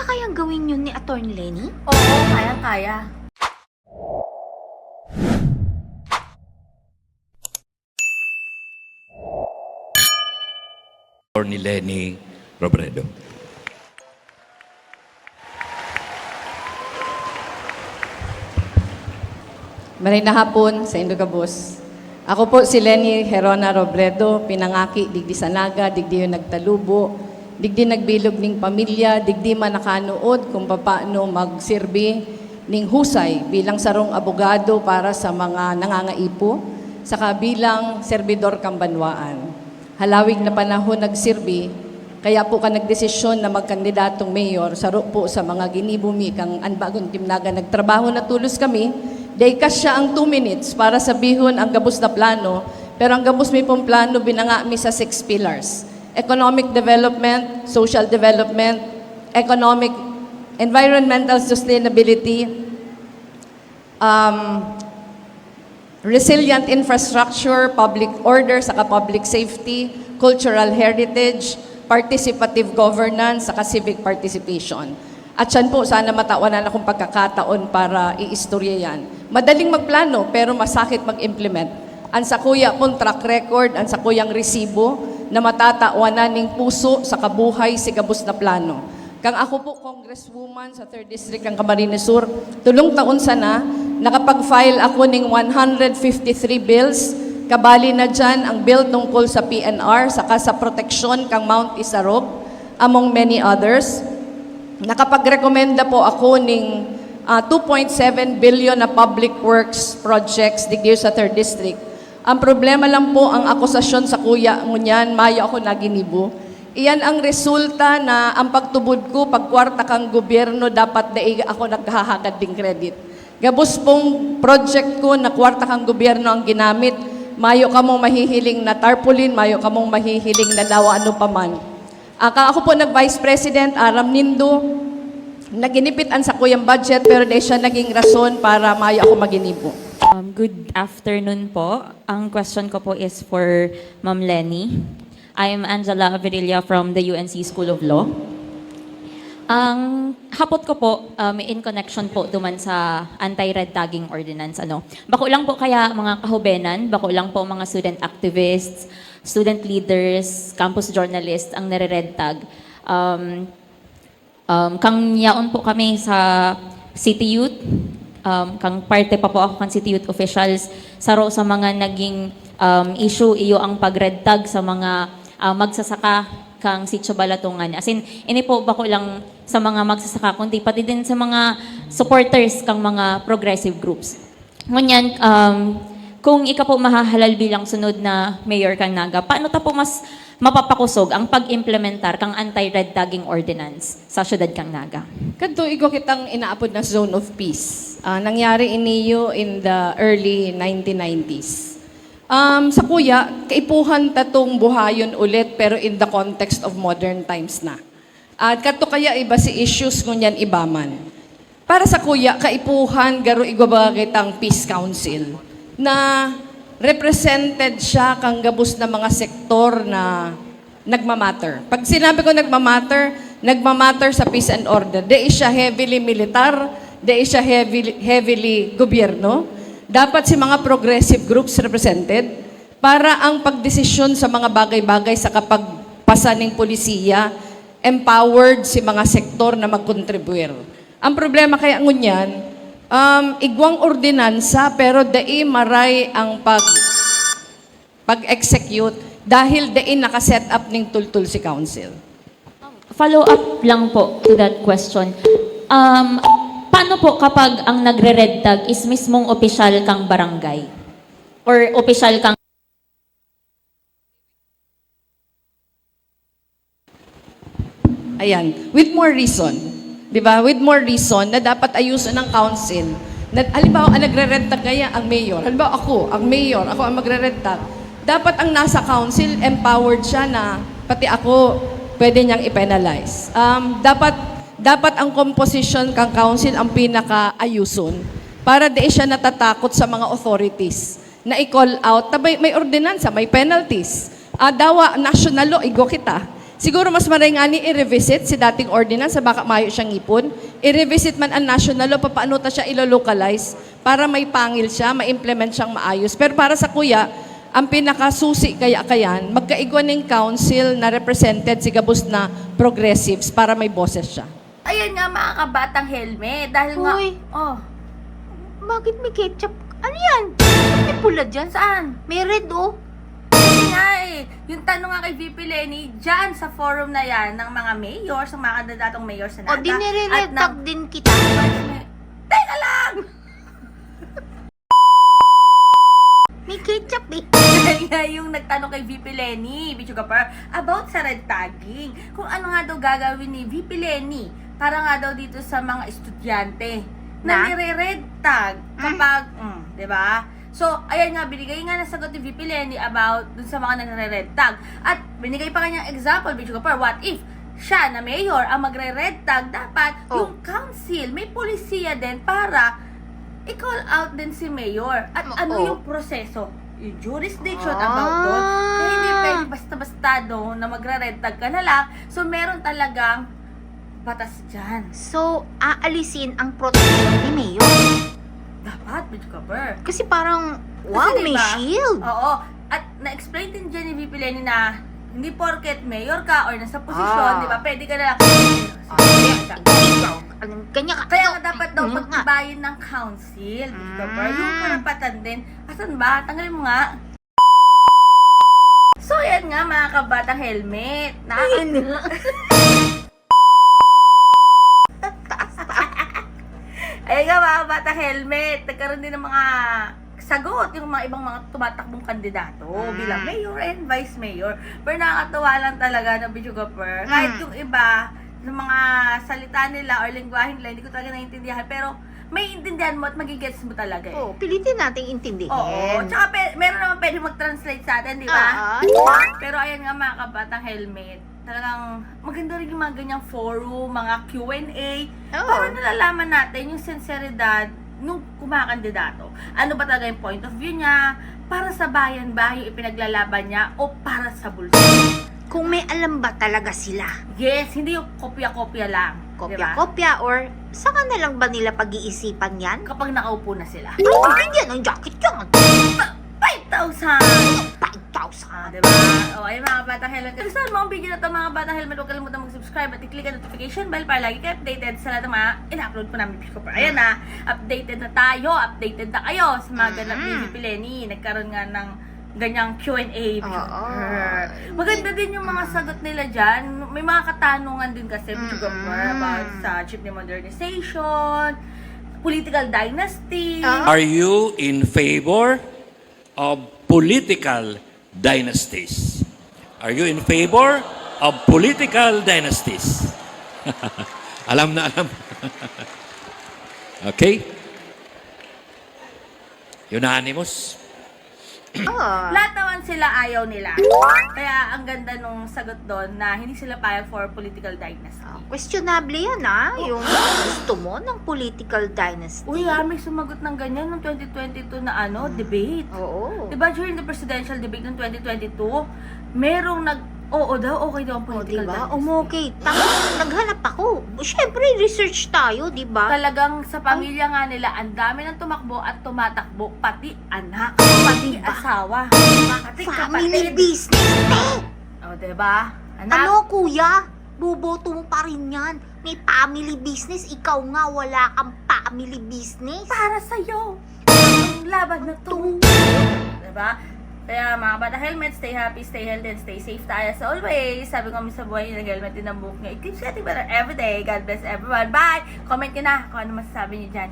Kaya kayang gawin yun ni Attorney Lenny? Oo, kaya-kaya. ni Lenny Robredo. Maray na hapon sa Indogabos. Ako po si Lenny Herona Robredo, pinangaki, digdi sanaga, digdi yung nagtalubo, digdi nagbilog ning pamilya, digdi man nakanood kung paano magsirbi ning husay bilang sarong abogado para sa mga nangangaipo, saka bilang serbidor kambanwaan. Halawig na panahon nagsirbi, kaya po ka nagdesisyon na magkandidatong mayor, saro po sa mga ginibumi kang anbagong timnaga nagtrabaho na tulos kami, Day siya ang 2 minutes para sabihon ang gabos na plano, pero ang gabos mi pong plano binanga mi sa six pillars. Economic development, social development, economic, environmental sustainability, um, resilient infrastructure, public order, saka public safety, cultural heritage, participative governance, saka civic participation. At yan po, sana matawanan akong pagkakataon para iistorya yan. Madaling magplano, pero masakit mag-implement. Ang sa kuya pong track record, ang sa kuyang resibo, na matatawanan ng puso sa kabuhay si gabos na plano. Kang ako po, Congresswoman sa 3rd District ng Camarines Sur, tulong taon sana, nakapag-file ako ng 153 bills, kabali na dyan ang bill tungkol sa PNR, saka sa proteksyon kang Mount Isarog, among many others. Nakapagrekomenda po ako ng ah, 2.7 billion na public works projects digdiyo sa 3rd District. Ang problema lang po ang akusasyon sa kuya mo niyan, mayo ako naginibo. Iyan ang resulta na ang pagtubod ko, pagkwarta kang gobyerno, dapat daig ako naghahagad ding credit. Gabos pong project ko na kwarta kang gobyerno ang ginamit, mayo ka mong mahihiling na tarpaulin, mayo ka mong mahihiling na dawa ano pa man. Aka ako po nag-Vice President, Aram Nindo, naginipitan sa kuyang budget pero di siya naging rason para mayo ako maginibo. Um, good afternoon po. Ang question ko po is for Ma'am Lenny. I'm Angela Averilla from the UNC School of Law. Ang hapot ko po, um, in connection po duman sa anti-red tagging ordinance. Ano. Bako lang po kaya mga kahubenan, bako lang po mga student activists, student leaders, campus journalists ang nare-red tag. Um, um, kang yaon po kami sa City Youth, um, kang parte pa po ako kan City Youth officials, saro sa mga naging um, issue iyo ang pag-red tag sa mga uh, magsasaka kang sitio Balatungan. As in, ini po bako lang sa mga magsasaka, kundi pati din sa mga supporters kang mga progressive groups. Ngunyan, um, kung ika po mahahalal bilang sunod na mayor kang Naga, paano ta po mas mapapakusog ang pag-implementar kang anti-red tagging ordinance sa syudad kang Naga? Kadto igo kitang inaapod na zone of peace. Ah, nangyari iniyo in the early 1990s. Um, sa kuya, kaipuhan tatong buhayon ulit pero in the context of modern times na. At kadto kaya iba si issues ngunyan ibaman. Para sa kuya, kaipuhan garo igwa kitang Peace Council na represented siya kang gabos na mga sektor na nagmamatter. Pag sinabi ko nagmamatter, nagmamatter sa peace and order. Di siya heavily militar, di siya heavily, heavily gobyerno. Dapat si mga progressive groups represented para ang pagdesisyon sa mga bagay-bagay sa kapagpasa ng polisiya, empowered si mga sektor na magkontribuir. Ang problema kaya ngunyan, um, igwang ordinansa pero dai maray ang pag pag-execute dahil dain nakaset up ng tultul si council. Follow up lang po to that question. Um, paano po kapag ang nagre-red tag is mismong opisyal kang barangay? Or opisyal kang Ayan, with more reason. 'Di ba? With more reason na dapat ayusin ng council. Na, halimbawa, ang nagre-red tag kaya ang mayor. Halimbawa, ako, ang mayor, ako ang magre-red tag. Dapat ang nasa council, empowered siya na pati ako, pwede niyang i-penalize. Um, dapat, dapat ang composition kang council ang pinaka-ayuson para di siya natatakot sa mga authorities na i-call out. Tabay, may ordinansa, may penalties. Ah, dawa, national law, igo kita. Siguro mas maray nga ni i-revisit si dating ordinance sa baka mayo siyang ipon. I-revisit man ang national law, paano ta siya ilo-localize para may pangil siya, ma-implement siyang maayos. Pero para sa kuya, ang pinakasusi kaya kayan, magkaigwan ng council na represented si Gabus na progressives para may boses siya. Ayan nga mga kabatang helmet. Dahil nga... Uy. Oh, Bakit may ketchup? Ano yan? May pula dyan? saan? May red oh. Nga eh, yung tanong nga kay VP Lenny, dyan sa forum na yan ng mga mayor, sa mga kandidatong mayor sa O, Nata. di nire-red tag din kita. Teka lang! May ketchup eh. Nga yung nagtanong kay VP Lenny, Bicho Kapar, about sa red tagging. Kung ano nga daw gagawin ni VP Lenny para nga daw dito sa mga estudyante na, Na? nire-red tag kapag, mm, di ba? So, ayan nga, binigay nga ng sagot ni VP Lenny about dun sa mga nagre-red tag. At binigay pa kanyang example, Bicho Kapar, what if siya na mayor ang magre-red tag, dapat Oh. yung council, may polisiya din para i-call out din si mayor. At Oo. ano yung proseso? Yung jurisdiction Ah. about doon. Kaya hindi pwede basta-basta doon na magre-red tag ka na lang. So, meron talagang batas dyan. So, aalisin ang protection ni Mayor. Dapat, bitch cover. Kasi parang, wow, Kasi may diba, shield. Oo. At na-explain din dyan ni VP Lenny na hindi porket mayor ka or nasa posisyon, Ah. di ba, pwede ka na lang. Anong kanya ka? Kaya nga dapat daw mm, nga. pagtibayin ng council, bitch cover. Mm. Yung karapatan din. Asan ba? Tanggalin mo nga. So, yan nga mga kabata helmet. Nakaka- Ayun nga mga bata helmet, nagkaroon din ng mga sagot yung mga ibang mga tumatakbong kandidato Mm. bilang mayor and vice mayor. Pero nakakatawa lang talaga ng Bicho Gopher. Kahit Mm. yung iba, ng mga salita nila or lingwahe nila, hindi ko talaga naiintindihan. Pero may intindihan mo at magigets mo talaga eh. Oh, pilitin nating intindihin. Oo. Tsaka pe- meron naman pwede mag-translate sa atin, di ba? Diba? Pero ayan nga mga kabatang helmet, talagang maganda rin yung mga ganyang forum, mga Q&A, Oo. para nalalaman natin yung sinseridad nung kumakandidato. Ano ba talaga yung point of view niya? Para sa bayan ba yung ipinaglalaban niya o para sa bulsa? Kung may alam ba talaga sila? Yes, hindi yung kopya-kopya lang. Kopya-kopya or saka na lang ba nila pag-iisipan yan? Kapag nakaupo na sila. Ay, hindi yan ang jacket yan. 5,000! 5,000. Ah, diba? O, ayun mga batang helmet. Kung gusto mo ang video na to mga batang helmet, huwag kalimutan mag-subscribe at i-click ang notification bell para lagi kayo updated sa lahat ng mga in-upload po namin Pico Pro. Ayan na, updated na tayo, updated na kayo sa mga ganap ni Lenny. Nagkaroon nga ng ganyang Q&A. Oo. Maganda din yung mga sagot nila dyan. May mga katanungan din kasi Mhm. about sa jeepney modernization, political dynasty. Ah. Are you in favor of political dynasties? Are you in favor of political dynasties? alam na alam. okay? Unanimous? Ah. Lahat naman sila ayaw nila. Kaya ang ganda nung sagot doon na hindi sila payag for political dynasty. Ah, questionable yan ah, yung gusto mo ng political dynasty. Uy, ah, may sumagot ng ganyan noong 2022 na ano, debate. Oo. Diba during the presidential debate noong 2022, merong nag, oo daw, okay daw ang O, political diba? dynasty. Umokay. Tama, naghanap ako. Siyempre, research tayo, diba? Talagang sa pamilya nga nila, ang dami ng tumakbo at tumatakbo, pati anak, pati Diba? asawa, pati Family kapatid. business. O, diba? Anak, Ano, kuya? Boboto mo pa rin yan. May family business. Ikaw nga, wala kang family business. para sa'yo. Ang laban na to. Diba? Kaya mga bata helmet, stay happy, stay healthy, and stay safe tayo as always. Sabi ko sa buhay yung helmet din ang buhok nyo. It keeps getting better every day. God bless everyone. Bye! Comment nyo na kung ano masasabi nyo dyan.